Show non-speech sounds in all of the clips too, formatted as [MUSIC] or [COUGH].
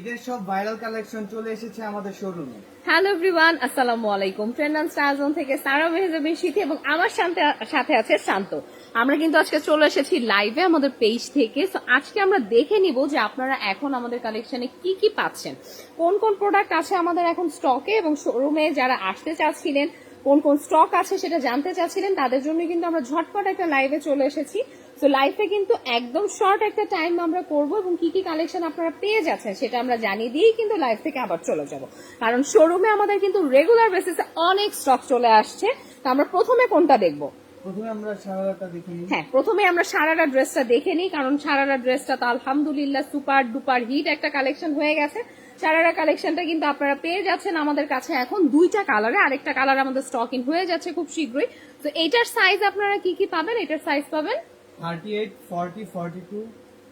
ঈদের সব viral collection চলে এসেছে আমাদের শোরুমে হ্যালো এভরিওয়ান, আসসালামু আলাইকুম। ট্রেন্ড অ্যান্ড স্টার জোন থেকে সারা মেহজাবিন শীতি এবং আমার সাথে আছে শান্ত। আমরা কিন্তু আজকে চলে এসেছি লাইভে আমাদের পেজ থেকে। তো আজকে আমরা দেখে নিব যে আপনারা এখন আমাদের কালেকশনে কি কি পাচ্ছেন। কোন কোন প্রোডাক্ট আছে আমাদের এখন স্টকে এবং শোরুমে যারা আসতে চাচ্ছিলেন, কোন কোন স্টক আছে সেটা জানতে চাচ্ছিলেন, তাদের জন্য কিন্তু আমরা ঝটপট একটা লাইভে চলে এসেছি। তো লাইভে কিন্তু একদম শর্ট একটা টাইম আমরা করব এবং কি কি কালেকশন আপনারা পেয়ে যাচ্ছেন সেটা আমরা জানিয়ে দিয়েই কিন্তু লাইফ থেকে আবার চলে যাব। কারণ শোরুমে আমাদের কিন্তু রেগুলার বেসিসে অনেক স্টক চলে আসছে। তো আমরা প্রথমে কোনটা দেখব? প্রথমে আমরা সারাটা দেখে নিই। হ্যাঁ প্রথমে আমরা সারারা ড্রেসটা দেখে নিই কারণ সারারা ড্রেসটা তো আলহামদুলিল্লাহ সুপার ডুপার হিট একটা কালেকশন হয়ে গেছে। সারারা কালেকশনটা কিন্তু আপনারা পেয়ে যাচ্ছেন আমাদের কাছে এখন দুইটা কালারে আরেকটা কালার আমাদের স্টক ইন হয়ে যাচ্ছে খুব শীঘ্রই। তো এইটার সাইজ আপনারা কি কি পাবেন? এটার সাইজ পাবেন thirty eight forty forty two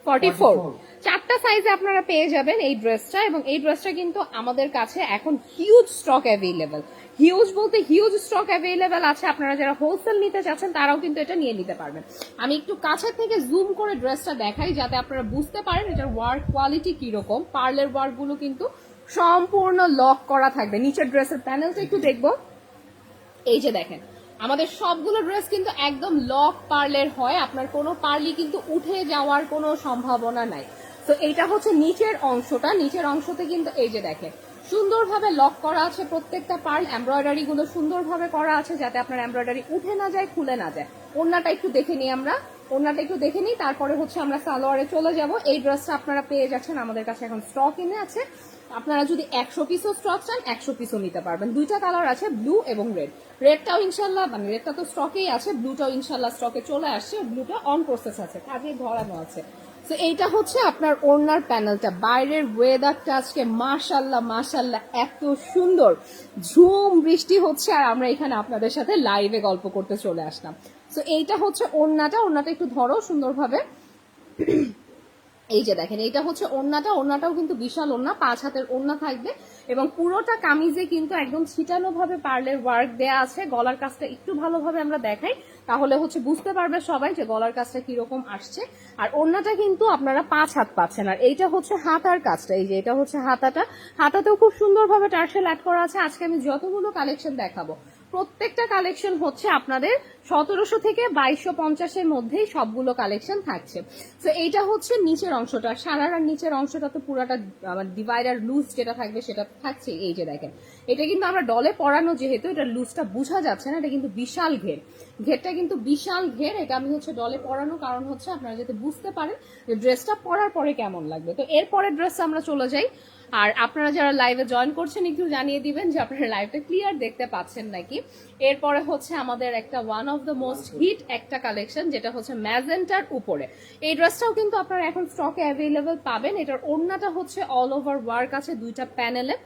forty four 44 চারটা সাইজে আপনারা পেয়ে যাবেন এই ড্রেসটা এবং এই ড্রেসটা কিন্তু আমাদের কাছে এখন হিউজ স্টক অ্যাভেলেবেল হিউজ বলতে হিউজ স্টক অ্যাভেলেবেল আছে আপনারা যারা হোলসেল নিতে চাচ্ছেন তারাও কিন্তু এটা নিয়ে নিতে পারবেন। আমি একটু কাছের থেকে জুম করে ড্রেসটা দেখাই যাতে আপনারা বুঝতে পারেন এটার ওয়ার্ক কোয়ালিটি কীরকম। পার্লের ওয়ার্কগুলো কিন্তু সম্পূর্ণ লক করা থাকবে। নিচের ড্রেসের প্যানেলটা একটু দেখব। এই যে দেখেন আমাদের সবগুলো ড্রেস কিন্তু একদম লক পার্লের হয়, আপনার কোনো পার্লি কিন্তু উঠে যাওয়ার কোনো সম্ভাবনা নাই। তো এইটা হচ্ছে নিচের অংশটা, নিচের অংশতে কিন্তু এই যে দেখেন, সুন্দরভাবে লক করা আছে প্রত্যেকটা পার্ল এমব্রয়ডারি গুলো সুন্দরভাবে করা আছে যাতে আপনার এমব্রয়ডারি উঠে না যায়, খুলে না যায়। ওড়নাটা একটু দেখে নিই আমরা, ওড়নাটা একটু দেখে নিই, তারপরে হচ্ছে আমরা সালোয়ারে চলে যাব। এই ড্রেসটা আপনারা পেয়ে যাচ্ছেন আমাদের কাছে এখন স্টক ইনে আছে। আপনারা যদি একশো পিসও স্টক চান, একশো পিসও নিতে পারবেন। দুইটা কালার আছে ব্লু এবং রেড রেডটাও ইনশাল্লাহ মানে রেডটা তো স্টকেই আছে ব্লুটাও ইনশাল্লাহ স্টকে চলে আসছে ব্লুটা অন প্রসেস আছে, কাজে ধরানো আছে। তো এইটা হচ্ছে আপনার ওড়নার প্যানেলটা বাইরের ওয়েদারটা আজকে মাশাল্লাহ মাশাল্লাহ এত সুন্দর। ঝুম বৃষ্টি হচ্ছে, আর আমরা এখানে আপনাদের সাথে লাইভে গল্প করতে চলে আসলাম। তো এইটা হচ্ছে ওড়নাটা ওড়নাটা একটু ধরো সুন্দরভাবে। এই যে দেখেন, এইটা হচ্ছে ওড়নাটা। ওড়নাটাও কিন্তু বিশাল ওড়না, পাঁচ হাতের ওড়না থাকবে। এবং পুরোটা কামিজে কিন্তু একদম ছিটানো ভাবে পার্লের ওয়ার্ক দেয়া আছে। গলার কাজটা একটু ভালোভাবে আমরা দেখাই, তাহলে হচ্ছে বুঝতে পারবে সবাই যে গলার কাজটা কীরকম আসছে। আর ওড়নাটা কিন্তু আপনারা পাঁচ হাত পাচ্ছেন। আর এইটা হচ্ছে হাতার কাজটা। এই যে এটা হচ্ছে হাতাটা। হাতাতেও খুব সুন্দরভাবে টার্সেল অ্যাড করা আছে। আজকে আমি যতগুলো কালেকশন দেখাবো প্রত্যেকটা কালেকশন হচ্ছে আপনাদের সতেরোশো থেকে বাইশশো পঞ্চাশের মধ্যেই সবগুলো কালেকশন থাকছে। তো এইটা হচ্ছে নিচের অংশটা। সারার নিচের অংশটা তো পুরাটা ডিভাইডার লুজ যেটা থাকবে সেটা থাকছে। এই যে দেখেন, এটা কিন্তু আমরা ডলে পরানো যেহেতু, এটা লুজটা বোঝা যাচ্ছে না, এটা কিন্তু বিশাল ঘের। ঘেরটা কিন্তু বিশাল ঘের, এটা আমি হচ্ছে ডলে পরানো, কারণ হচ্ছে আপনারা যাতে বুঝতে পারেন যে ড্রেসটা পরার পরে কেমন লাগবে। তো এরপরে ড্রেস আমরা চলে যাই। আর আপনারা যারা লাইভে জয়েন করছেন, একটু জানিয়ে দিবেন যে আপনারা লাইভটা ক্লিয়ার দেখতে পাচ্ছেন নাকি। এরপরে হচ্ছে আমাদের একটা one of the most hit একটা কালেকশন যেটা হচ্ছে ম্যাজেন্টার উপরে। এই ড্রেসটাও কিন্তু আপনারা এখন স্টকে অ্যাভেলেবেল পাবেন। এটার ওড়নাটা হচ্ছে অল ওভার ওয়ার্ক আছে দুইটা প্যানেলে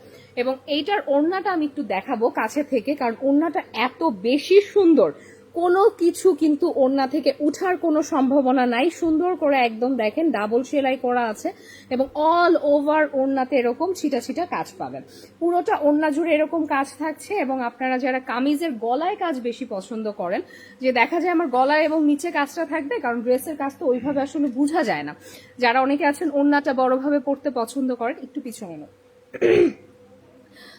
এবং এইটার ওড়নাটা আমি একটু দেখাবো কাছে থেকে, কারণ ওড়নাটা এত বেশি সুন্দর। কোনো কিছু কিন্তু ওড়না থেকে উঠার কোনো সম্ভাবনা নাই। সুন্দর করে একদম দেখেন ডাবল সেলাই করা আছে এবং অল ওভার ওড়নাতে এরকম ছিটা ছিটা কাজ পাবেন। পুরোটা ওড়না জুড়ে এরকম কাজ থাকছে এবং আপনারা যারা কামিজের গলায় কাজ বেশি পছন্দ করেন, যে দেখা যায় আমার গলায় এবং নিচে কাজটা থাকবে, কারণ ড্রেসের কাজ তো ওইভাবে আসলে বোঝা যায় না। যারা অনেকে আছেন, ওড়নাটা বড়ভাবে পড়তে পছন্দ করেন, একটু পিছনে নাও।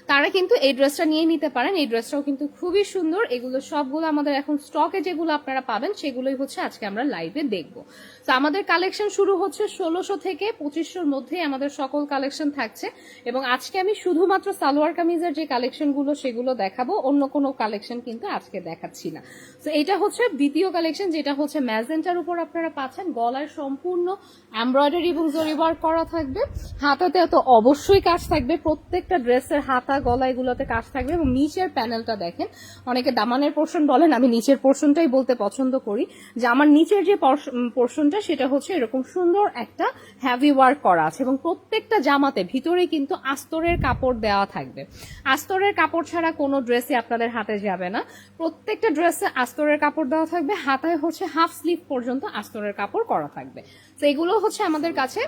তারা কিন্তু এই ড্রেসটা নিয়ে নিতে পারেন। এই ড্রেসটাও কিন্তু খুবই সুন্দর। এগুলো সবগুলো আমাদের এখন স্টকে যেগুলো আপনারা পাবেন, সেগুলোই হচ্ছে আজকে আমরা লাইভে দেখব। তো আমাদের কালেকশন শুরু হচ্ছে ষোলোশো থেকে পঁচিশশোর মধ্যেই আমাদের সকল কালেকশন থাকছে। এবং আজকে আমি শুধুমাত্র সালোয়ার কামিজের যে কালেকশনগুলো সেগুলো দেখাবো, অন্য কোনো কালেকশন কিন্তু আজকে দেখাচ্ছি না। তো এটা হচ্ছে দ্বিতীয় কালেকশন যেটা হচ্ছে ম্যাজেন্টার উপর আপনারা পাচ্ছেন। গলায় সম্পূর্ণ এমব্রয়ডারি এবং জরি ওয়ার্ক করা থাকবে। হাতাতে তো অবশ্যই কাজ থাকবে। প্রত্যেকটা ড্রেসের হাতা, গলা এগুলোতে কাজ থাকবে। এবং নিচের প্যানেলটা দেখেন, অনেকে দামানের পোর্শন বলেন, আমি নিচের পোর্শনটাই বলতে পছন্দ করি। যে আমার নিচের যে পোর্শনটা সেটা হচ্ছে এরকম সুন্দর একটা হ্যাভি ওয়ার্ক করা আছে এবং প্রত্যেকটা জামাতে ভিতরে কিন্তু আস্তরের কাপড় দেওয়া থাকবে। আস্তরের কাপড় ছাড়া কোনো ড্রেসে আপনাদের হাতে যাবে না। প্রত্যেকটা ড্রেসে আস্তরের কাপড় দেওয়া থাকবে, হাতায় হচ্ছে হাফ স্লিভ পর্যন্ত আস্তরের কাপড় করা থাকবে। তো এগুলো হচ্ছে আমাদের কাছে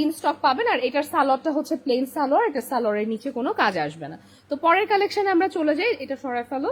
ইন স্টক পাবেন আর এটার সালোয়ারটা হচ্ছে প্লেন সালোয়ার, এটা সালোয়ারের নিচে কোনো কাজ আসবে না। তো পরের কালেকশনে আমরা চলে যাই, এটা সরাই ফেলো।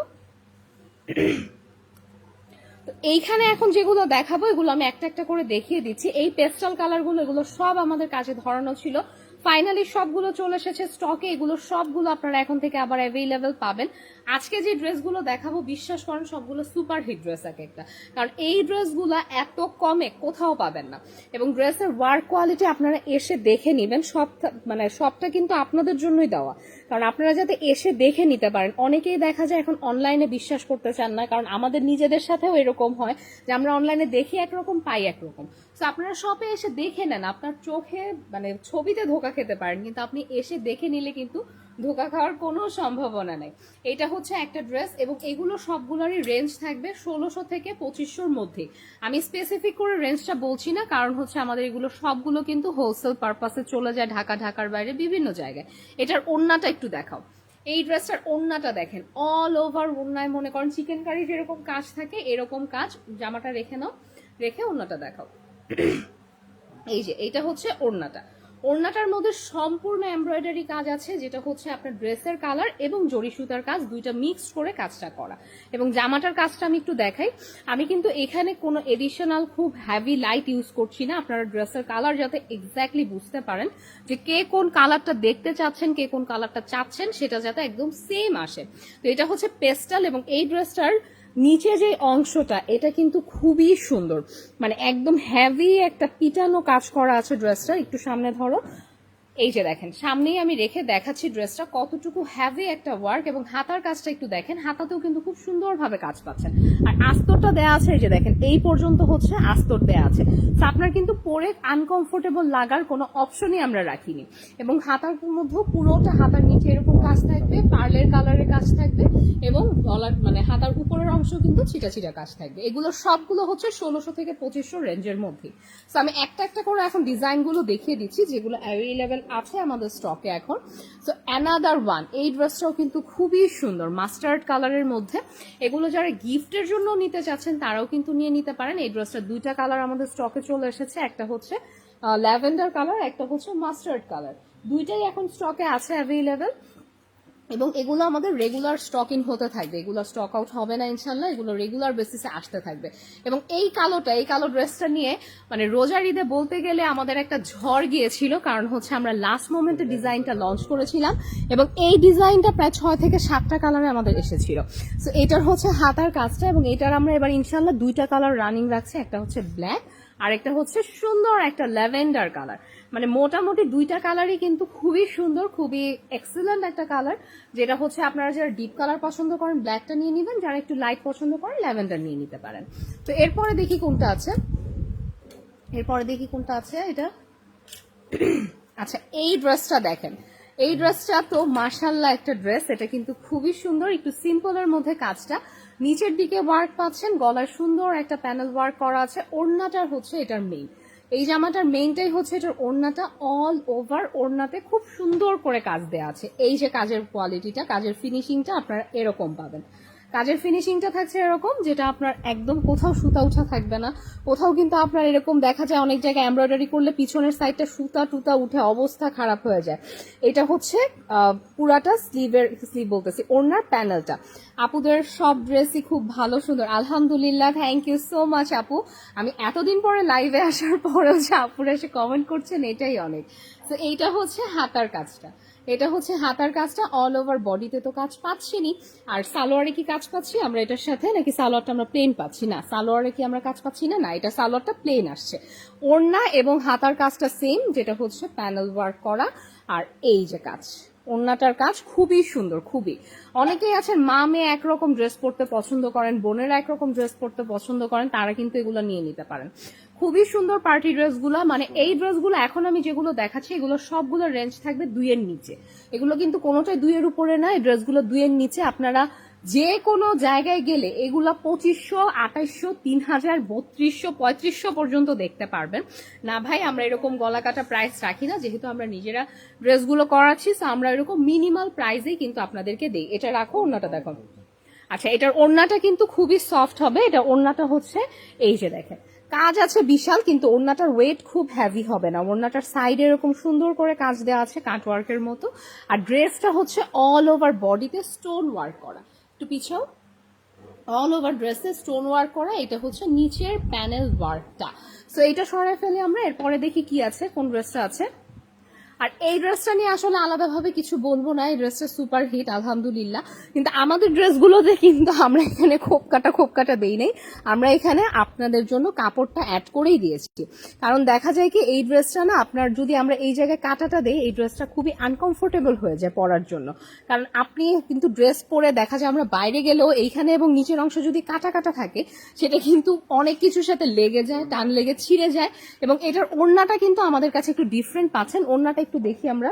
এইখানে এখন যেগুলো দেখাবো, এগুলো আমি একটা একটা করে দেখিয়ে দিচ্ছি। এই পেস্টাল কালারগুলো এগুলো সব আমাদের কাছে ধরানো ছিল। ফাইনালি সবগুলো চলে এসেছে স্টকে এগুলো সবগুলো আপনারা এখন থেকে আবার অ্যাভেলেবেল পাবেন। আজকে যে ড্রেসগুলো দেখাবো, বিশ্বাস করেন সবগুলো সুপার হিট ড্রেস এক একটা। কারণ এই ড্রেসগুলো এত কমে কোথাও পাবেন না। এবং ড্রেসের ওয়ার্ক কোয়ালিটি আপনারা এসে দেখে নেবেন। সব মানে সবটা কিন্তু আপনাদের জন্যই দেওয়া। কারণ আপনারা যাতে এসে দেখে নিতে পারেন। অনেকেই দেখা যায় এখন অনলাইনে বিশ্বাস করতে চান না, কারণ আমাদের নিজেদের সাথেও এরকম হয় যে আমরা অনলাইনে দেখি একরকম, পাই একরকম। তো আপনারা শপে এসে দেখে নেন। আপনার চোখে মানে ছবিতে ধোকা খেতে পারেন, কিন্তু আপনি এসে দেখে নিলে কিন্তু ধোকা খাওয়ার কোনো সম্ভাবনা নেই। এটা হচ্ছে একটা ড্রেস এবং এগুলো সবগুলোরই রেঞ্জ থাকবে ষোলোশো থেকে পঁচিশশোর মধ্যে। আমি স্পেসিফিক করে রেঞ্জটা বলছি না, কারণ হচ্ছে আমাদের এগুলো সবগুলো কিন্তু হোলসেল পারপাসে চলে যায় ঢাকা, ঢাকার বাইরে বিভিন্ন জায়গায়। এটার ওড়নাটা একটু দেখাও। এই ড্রেসটার ওড়নাটা দেখেন অল ওভার ওড়নায় মনে করেন চিকেন কারি যেরকম কাজ থাকে, এরকম কাজ, জামাটা রেখে নাও, রেখে ওড়নাটা দেখাও। এই যে, এটা হচ্ছে ওড়নাটা। ওড়নাটার মধ্যে সম্পূর্ণ এমব্রয়ডারি কাজ আছে, যেটা হচ্ছে আপনার ড্রেসের কালার এবং জরি সুতার কাজ, দুইটা মিক্সড করে কাজটা করা। এবং জামাটার কাজটা আমি একটু দেখাই। আমি কিন্তু এখানে কোনো এডিশনাল খুব হ্যাভি লাইট ইউজ করছি না। আপনারা ড্রেসের কালার যাতে এক্স্যাক্টলি বুঝতে পারেন যে কে কোন কালারটা দেখতে চাচ্ছেন, কে কোন কালারটা চাচ্ছেন, সেটা যাতে একদম সেম আসে। তো এটা হচ্ছে পেস্টাল এবং এই ড্রেসটার নিচে যে অংশটা, এটা কিন্তু খুবই সুন্দর। মানে একদম হ্যাভি একটা পিটানো কাজ করা আছে ড্রেসটা একটু সামনে ধরো। এই যে দেখেন, সামনেই আমি রেখে দেখাচ্ছি ড্রেসটা কতটুকু হ্যাভি একটা ওয়ার্ক এবং হাতার কাজটা একটু দেখেন, হাতাতেও কিন্তু খুব সুন্দরভাবে কাজ পাচ্ছেন। আর আস্তরটা দেয়া আছে, এই যে দেখেন, এই পর্যন্ত হচ্ছে আস্তর দেয়া আছে। আপনার কিন্তু পরে আনকমফোর্টেবল লাগার কোনো অপশনই আমরা রাখিনি। এবং হাতার মধ্যেও পুরোটা হাতার নিচে এরকম কাজ থাকবে, পার্লের কালারের কাজ থাকবে এবং গলার মানে হাতার উপরের অংশ কিন্তু ছিটা ছিটা কাজ থাকবে। এগুলো সবগুলো হচ্ছে ষোলোশো থেকে পঁচিশশো রেঞ্জের মধ্যে তো আমি একটা একটা করে এখন ডিজাইনগুলো দেখিয়ে দিচ্ছি, যেগুলো অ্যাভেলেবেল আছে আমাদের স্টকে এখন। সো অ্যানাদার ওয়ান এই ড্রেসটাও কিন্তু খুবই সুন্দর মাস্টার্ড কালারের মধ্যে। এগুলো যারা গিফটের জন্য নিতে চাচ্ছেন, তারাও কিন্তু নিয়ে নিতে পারেন। এই ড্রেসটা দুইটা কালার আমাদের স্টকে চলে এসেছে, একটা হচ্ছে ল্যাভেন্ডার কালার একটা হচ্ছে মাস্টার্ড কালার দুইটাই এখন স্টকে আছে অ্যাভেলেবেল এবং এগুলো আমাদের রেগুলার স্টক ইন হতে থাকবে। এগুলো স্টক আউট হবে না ইনশাল্লাহ এগুলো রেগুলার বেসিসে আসতে থাকবে। এবং এই কালোটা, এই কালো ড্রেসটা নিয়ে মানে রোজার ঈদে বলতে গেলে আমাদের একটা ঝড় গিয়েছিল, কারণ হচ্ছে আমরা লাস্ট মোমেন্টে ডিজাইনটা লঞ্চ করেছিলাম এবং এই ডিজাইনটা প্রায় ছয় থেকে সাতটা কালারে আমাদের এসেছিল। সো এটার হচ্ছে হাতার কাজটা এবং এটার আমরা এবার ইনশাল্লাহ দুইটা কালার রানিং রাখছি, একটা হচ্ছে ব্ল্যাক আর একটা হচ্ছে সুন্দর একটা ল্যাভেন্ডার কালার মানে মোটামুটি দুইটা কালারই কিন্তু খুবই সুন্দর, খুবই এক্সেলেন্ট একটা কালার যেটা হচ্ছে আপনারা যারা ডিপ কালার পছন্দ করেন ব্ল্যাকটা নিয়ে নেবেন, যারা একটু লাইট পছন্দ করেন ল্যাভেন্ডার নিয়ে নিতে পারেন। তো এরপরে দেখি কোনটা আছে। এরপরে দেখি কোনটা আছে এটা। [CLEARS THROAT] আচ্ছা এই ড্রেসটা দেখেন। এই ড্রেসটা তো মার্শাল্লাহ একটা ড্রেস এটা কিন্তু খুবই সুন্দর, একটু সিম্পলের মধ্যে কাজটা। নিচের দিকে ওয়ার্ক পাচ্ছেন, গলায় সুন্দর একটা প্যানেল ওয়ার্ক করা আছে ওড়নাটার হচ্ছে এটার মেইন এই জামাটার মেইনটাই হচ্ছে এটার ওড়নাটা অল ওভার ওড়নাতে খুব সুন্দর করে কাজ দেওয়া আছে। এই যে কাজের কোয়ালিটিটা কাজের ফিনিশিংটা আপনারা এরকম পাবেন। কাজের ফিনিশিংটা থাকছে এরকম, যেটা আপনার একদম কোথাও সুতা উঠা থাকবে না। কোথাও কিন্তু আপনার এরকম দেখা যায় অনেক জায়গায় এমব্রয়ডারি করলে পিছনের সাইডটা সুতা টুতা উঠে অবস্থা খারাপ হয়ে যায়। এটা হচ্ছে পুরাটা স্লিভের স্লিভ বলতেছি, ওড়নার প্যানেলটা আপুদের সব ড্রেসই খুব ভালো, সুন্দর। আলহামদুলিল্লাহ থ্যাংক ইউ সো মাচ আপু। আমি এতদিন পরে লাইভে আসার পরেও যে আপুরা এসে কমেন্ট করছেন, এটাই অনেক। তো এইটা হচ্ছে হাতার কাজটা। এটা হচ্ছে হাতার কাজটা অল ওভার বডিতে তো কাজ পাচ্ছি পাচ্ছিনি। আর সালোয়ারে কি কাজ পাচ্ছি আমরা এটার সাথে, নাকি সালোয়ারটা আমরা প্লেন পাচ্ছি? না, সালোয়ারে কি আমরা কাজ পাচ্ছি? না না, এটা সালোয়ারটা প্লেন আসছে। ওড়না এবং হাতার কাজটা সেম যেটা হচ্ছে প্যানেল ওয়ার্ক করা। আর এই যে কাজ। ওড়নাটার কাজ খুবই সুন্দর, খুবই। অনেকেই আছেন, মা মেয়ে একরকম ড্রেস পরতে পছন্দ করেন, বোনের একরকম ড্রেস পরতে পছন্দ করেন, তারা কিন্তু এগুলো নিয়ে নিতে পারেন। খুবই সুন্দর পার্টি ড্রেসগুলো মানে এই ড্রেসগুলো এখন আমি যেগুলো দেখাচ্ছি, এগুলো সবগুলো রেঞ্জ থাকবে দুইয়ের নিচে। এগুলো কিন্তু কোনোটাই দুইয়ের উপরে না, এই ড্রেসগুলো দুইয়ের নিচে আপনারা যে কোনো জায়গায় গেলে এগুলো পঁচিশশো আঠাইশশো তিন হাজার বত্রিশশো, পঁয়ত্রিশশো পর্যন্ত দেখতে পারবেন। না ভাই, আমরা এরকম গলা কাটা প্রাইস রাখি না, যেহেতু আমরা নিজেরা ড্রেসগুলো করাচ্ছি তো আমরা এরকম মিনিমাল প্রাইসেই কিন্তু আপনাদেরকে দিই। এটা রাখো অন্যটা দেখো। আচ্ছা এটার ওড়নাটা কিন্তু খুবই সফট হবে। এটা ওড়নাটা হচ্ছে, এই যে দেখেন। কাজ আছে বিশাল, কিন্তু ওড়নাটার ওয়েট খুব হ্যাভি হবে না। ওড়নাটার সাইডে এরকম সুন্দর করে কাজ দেওয়া আছে কাট ওয়ার্কের মতো। আর ড্রেসটা হচ্ছে অল ওভার বডিতে স্টোন ওয়ার্ক করা। একটু পিছাও। অল ওভার ড্রেসে স্টোন ওয়ার্ক করা, এটা হচ্ছে নিচের প্যানেল ওয়ার্কটা সো এটা সরাই ফেলে আমরা, এরপরে দেখি কি আছে, কোন ড্রেসটা আছে। আর এই ড্রেসটা নিয়ে আসলে আলাদাভাবে কিছু বলব না, এই ড্রেসটা সুপার হিট আলহামদুলিল্লাহ। কিন্তু আমাদের ড্রেসগুলোতে কিন্তু আমরা এখানে খোপ কাটা খোপ কাটা দেই নাই। আমরা এখানে আপনাদের জন্য কাপড়টা অ্যাড করেই দিয়েছি। কারণ দেখা যায় কি, এই ড্রেসটা না আপনার যদি আমরা এই জায়গায় কাটাটা দেই, এই ড্রেসটা খুবই আনকমফোর্টেবল হয়ে যায় পরার জন্য। কারণ আপনি কিন্তু ড্রেস পরে দেখা যায় আমরা বাইরে গেলেও এইখানে এবং নিচের অংশ যদি কাটা কাটা থাকে, সেটা কিন্তু অনেক কিছুর সাথে লেগে যায়, টান লেগে ছিঁড়ে যায় এবং এটার ওড়নাটা কিন্তু আমাদের কাছে একটু ডিফারেন্ট পাচ্ছেন। ওড়নাটা একটু দেখি আমরা।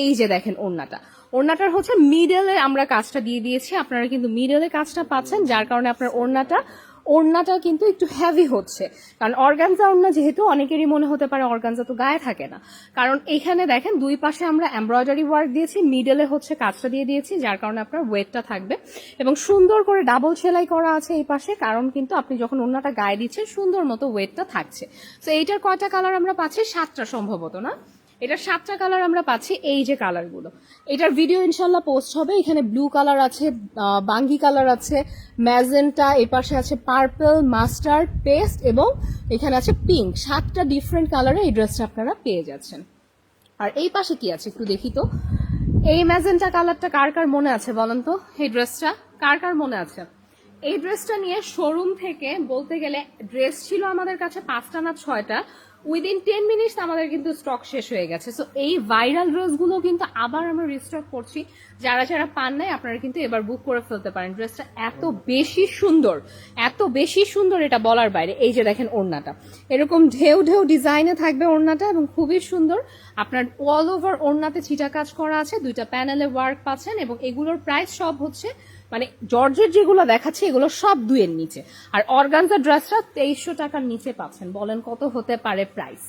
এই যে দেখেন ওড়নাটা। ওড়নাটার হচ্ছে মিডলে আমরা কাজটা দিয়ে দিয়েছি। আপনারা কিন্তু মিডলে কাজটা পাচ্ছেন, যার কারণে আপনার ওড়নাটা ওড়নাটা কিন্তু একটু হেভি হচ্ছে। কারণ অর্গানজা ওড়না যেহেতু অনেকেরই মনে হতে পারে অর্গানজা তো গায়ে থাকে না। কারণ এখানে দেখেন দুই পাশে আমরা এমব্রয়ডারি ওয়ার্ক দিয়েছি মিডলে হচ্ছে কাজটা দিয়ে দিয়েছি, যার কারণে আপনার ওয়েটটা থাকবে। এবং সুন্দর করে ডাবল সেলাই করা আছে এই পাশে, কারণ কিন্তু আপনি যখন ওড়নাটা গায়ে দিচ্ছেন, সুন্দর মতো ওয়েটটা থাকছে। তো এইটার কয়টা কালার আমরা পাচ্ছি? সাতটা সম্ভবত, না? এটার সাতটা কালার আমরা পাচ্ছি, এই যে কালারগুলো এটার ভিডিও ইনশাল্লাহ পোস্ট হবে। এখানে ব্লু কালার আছে বাঙ্গি কালার আছে ম্যাজেন্টা এ পাশে আছে পার্পল মাস্টার্ড পেস্ট এবং এখানে আছে পিঙ্ক সাতটা ডিফারেন্ট কালারে এই ড্রেসটা আপনারা পেয়ে যাচ্ছেন। আর এই পাশে কি আছে একটু দেখি তো? এই ম্যাজেন্টা কালারটা কার কার মনে আছে বলেন তো? এই ড্রেসটা কার কার মনে আছে? এই ড্রেসটা নিয়ে শোরুম থেকে বলতে গেলে ড্রেস ছিল আমাদের কাছে পাঁচটা না ছয়টা। উইদিন টেন মিনিটস আমাদের কিন্তু স্টক শেষ হয়ে গেছে। সো এই ভাইরাল ড্রেসগুলো কিন্তু আবার আমরা রিস্টক করছি। যারা যারা পান নাই, আপনারা কিন্তু এবার বুক করে ফেলতে পারেন। ড্রেসটা এত বেশি সুন্দর, এত বেশি সুন্দর এটা বলার বাইরে। এই যে দেখেন ওড়নাটা। এরকম ঢেউ ঢেউ ডিজাইনে থাকবে ওড়নাটা এবং খুবই সুন্দর। আপনার অল ওভার ওড়নাতে ছিটা কাজ করা আছে। দুইটা প্যানেলে ওয়ার্ক পাচ্ছেন এবং এগুলোর প্রাইস সব হচ্ছে মানে জর্জের যেগুলো দেখাচ্ছে, এগুলো সব দুইয়ের নিচে। আর অর্গানজা ড্রেসটা তেইশশো টাকার নিচে পাচ্ছেন। বলেন কত হতে পারে প্রাইস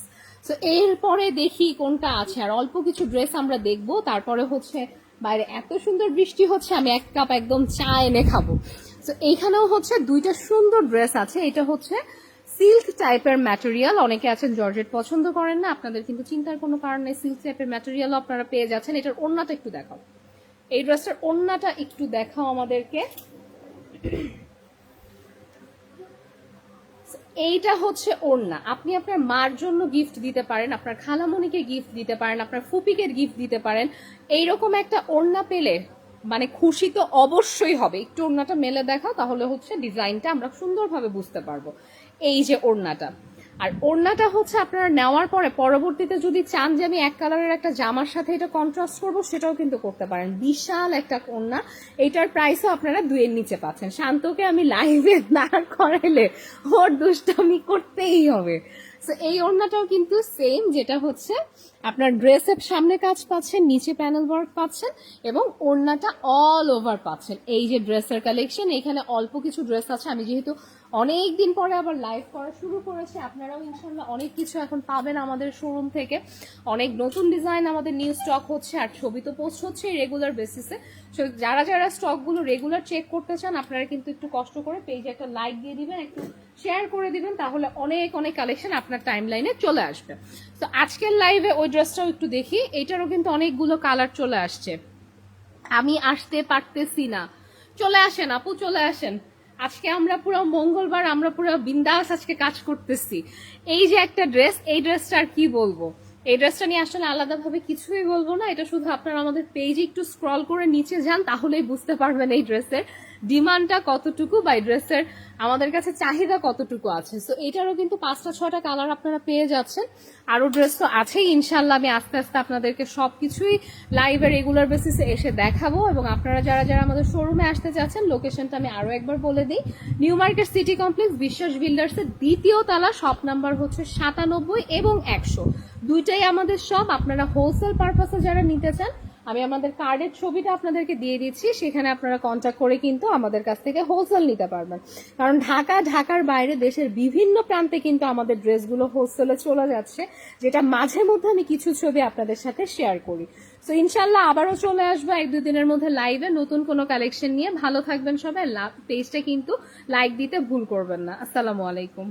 তো এরপরে দেখি কোনটা আছে। আর অল্প কিছু ড্রেস আমরা দেখব। তারপরে হচ্ছে, বাইরে এত সুন্দর বৃষ্টি হচ্ছে, আমি এক কাপ একদম চা এনে খাব। তো এইখানেও হচ্ছে দুইটা সুন্দর ড্রেস আছে। এটা হচ্ছে সিল্ক টাইপের ম্যাটেরিয়াল অনেকে আছেন জর্জেট পছন্দ করেন না। আপনাদের কিন্তু চিন্তার কোনো কারণ সিল্ক টাইপের ম্যাটেরিয়ালও আপনারা পেয়ে যাচ্ছেন। এটার অন্যটা একটু দেখাও। এই ড্রেসটার ওড়নাটা একটু দেখাও আমাদেরকে। এইটা হচ্ছে ওড়না আপনি আপনার মার জন্য গিফট দিতে পারেন, আপনার খালামণিকে গিফট দিতে পারেন, আপনার ফুপিকে গিফট দিতে পারেন। এইরকম একটা ওড়না পেলে মানে খুশি তো অবশ্যই হবে। একটু ওড়নাটা মেলে দেখাও, তাহলে হচ্ছে ডিজাইনটা আমরা সুন্দরভাবে বুঝতে পারব। এই যে ওড়নাটা আর ওড়নাটা হচ্ছে আপনারা নেওয়ার পরে পরবর্তীতে যদি চান যে আমি এক কালারের একটা জামার সাথে এটা কন্ট্রাস্ট করব, সেটাও কিন্তু করতে পারেন। বিশাল একটা ওড়না। এইটার প্রাইসও আপনারা দুইয়ের নিচে পাচ্ছেন। শান্তকে আমি লাইভে দাঁড় করাইলে ওর দুষ্টামি করতেই হবে। তো এই ওড়নাটাও কিন্তু সেম যেটা হচ্ছে আপনার ড্রেসের সামনে কাজ পাচ্ছেন নিচে প্যানেল ওয়ার্ক পাচ্ছেন এবং ওড়নাটা অল ওভার পাচ্ছেন। এই যে ড্রেসের কালেকশন এখানে অল্প কিছু ড্রেস আছে। আমি যেহেতু অনেক দিন পরে আবার লাইভ করা শুরু করেছি। আপনারাও ইনশাল্লাহ অনেক কিছু এখন পাবেন আমাদের শোরুম থেকে। অনেক নতুন ডিজাইন আমাদের নিউ স্টক হচ্ছে আর ছবি তো পোস্ট হচ্ছে রেগুলার বেসিসে সো যারা যারা স্টকগুলো রেগুলার চেক করতে চান, আপনারা কিন্তু একটু কষ্ট করে পেজে একটা লাইক দিয়ে দিবেন, একটু শেয়ার করে দিবেন, তাহলে অনেক অনেক কালেকশন আপনার টাইম লাইনে চলে আসবে। তো আজকের লাইভে ওই ড্রেসটাও একটু দেখি। এইটারও কিন্তু অনেকগুলো কালার চলে আসছে। আমি আসতে পারতেছি না। চলে আসেন আপু, চলে আসেন। আজকে আমরা পুরো মঙ্গলবার আমরা পুরো বিন্দাস আজকে কাজ করতেছি। এই যে একটা ড্রেস এই ড্রেসটা আর কি বলব? এই ড্রেসটা নিয়ে আসলে আলাদাভাবে কিছুই বলব না। এটা শুধু আপনারা আমাদের পেজে একটু স্ক্রল করে নিচে যান, তাহলেই বুঝতে পারবেন এই ড্রেসের ডিমান্ডটা কতটুকু বা এই ড্রেসের আমাদের কাছে চাহিদা কতটুকু আছে। সো এটারও কিন্তু পাঁচটা ছটা কালার আপনারা পেয়ে যাচ্ছেন। আরও ড্রেস তো আছেই ইনশাল্লাহ আমি আস্তে আস্তে আপনাদেরকে সব সবকিছুই লাইভে রেগুলার বেসিসে এসে দেখাবো এবং আপনারা যারা যারা আমাদের শোরুমে আসতে চাচ্ছেন লোকেশনটা আমি আরও একবার বলে দিই। নিউ মার্কেট সিটি কমপ্লেক্স বিশ্বাস বিল্ডার্সের দ্বিতীয় তালা শপ নাম্বার হচ্ছে সাতানব্বই এবং একশো। দুইটাই আমাদের শপ আপনারা হোলসেল পারপাসে যারা নিতে চান, আমি আমাদের কার্ডের ছবিটা আপনাদেরকে দিয়ে দিচ্ছি। সেখানে আপনারা কন্ট্যাক্ট করে কিন্তু আমাদের কাছ থেকে হোলসেল নিতে পারবেন। কারণ ঢাকা, ঢাকার বাইরে দেশের বিভিন্ন প্রান্তে কিন্তু আমাদের ড্রেসগুলো হোলসেলে চলে যাচ্ছে, যেটা মাঝে মধ্যে আমি কিছু ছবি আপনাদের সাথে শেয়ার করি। সো ইনশাল্লাহ আবারও চলে আসব এক দুই দিনের মধ্যে লাইভে নতুন কোনো কালেকশন নিয়ে। ভালো থাকবেন সবাই। পেজটা কিন্তু লাইক দিতে ভুল করবেন না। আসসালামু আলাইকুম।